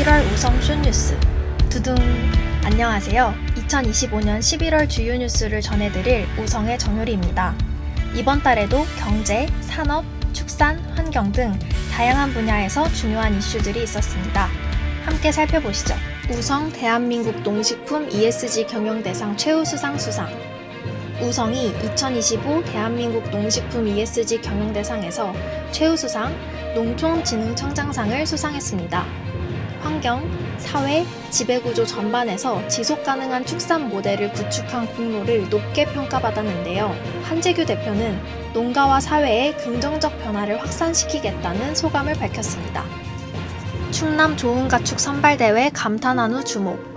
11월 우성 쇼뉴스 두둥 안녕하세요. 2025년 11월 주요 뉴스를 전해드릴 우성의 정효리입니다. 이번 달에도 경제, 산업, 축산, 환경 등 다양한 분야에서 중요한 이슈들이 있었습니다. 함께 살펴보시죠. 우성 대한민국 농식품 ESG 경영대상 최우수상 수상 우성이 2025 대한민국 농식품 ESG 경영대상에서 최우수상 농촌진흥청장상을 수상했습니다. 환경, 사회, 지배구조 전반에서 지속 가능한 축산 모델을 구축한 공로를 높게 평가받았는데요. 한재규 대표는 농가와 사회의 긍정적 변화를 확산시키겠다는 소감을 밝혔습니다. 충남 좋은 가축 선발대회 감탄한 후 주목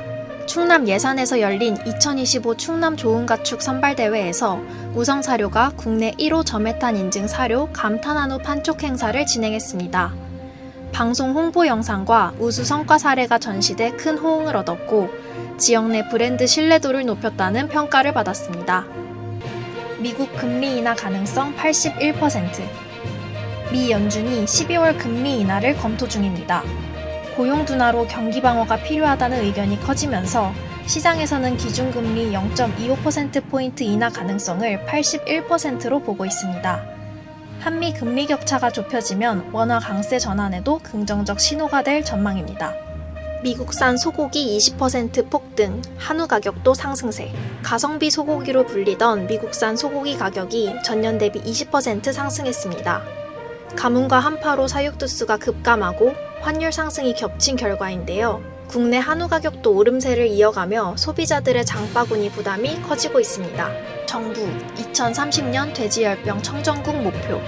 충남 예산에서 열린 2025 충남 좋은 가축 선발대회에서 우성 사료가 국내 1호 저메탄 인증 사료 감탄한우 판촉 행사를 진행했습니다. 방송 홍보 영상과 우수 성과 사례가 전시돼 큰 호응을 얻었고 지역 내 브랜드 신뢰도를 높였다는 평가를 받았습니다. 미국 금리 인하 가능성 81%. 미 연준이 12월 금리 인하를 검토 중입니다. 고용 둔화로 경기 방어가 필요하다는 의견이 커지면서 시장에서는 기준금리 0.25%포인트 인하 가능성을 81%로 보고 있습니다. 한미 금리 격차가 좁혀지면 원화 강세 전환에도 긍정적 신호가 될 전망입니다. 미국산 소고기 20% 폭등, 한우 가격도 상승세. 가성비 소고기로 불리던 미국산 소고기 가격이 전년 대비 20% 상승했습니다. 가뭄과 한파로 사육 두수가 급감하고 환율 상승이 겹친 결과인데요. 국내 한우 가격도 오름세를 이어가며 소비자들의 장바구니 부담이 커지고 있습니다. 정부 2030년 돼지열병 청정국 목표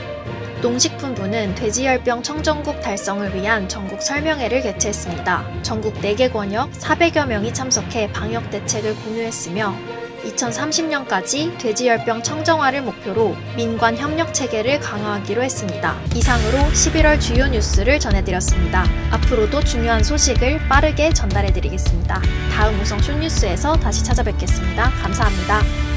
농식품부는 돼지열병 청정국 달성을 위한 전국 설명회를 개최했습니다. 전국 4개 권역 400여 명이 참석해 방역 대책을 공유했으며 2030년까지 돼지열병 청정화를 목표로 민관 협력 체계를 강화하기로 했습니다. 이상으로 11월 주요 뉴스를 전해드렸습니다. 앞으로도 중요한 소식을 빠르게 전달해드리겠습니다. 다음 우성 쇼 뉴스에서 다시 찾아뵙겠습니다. 감사합니다.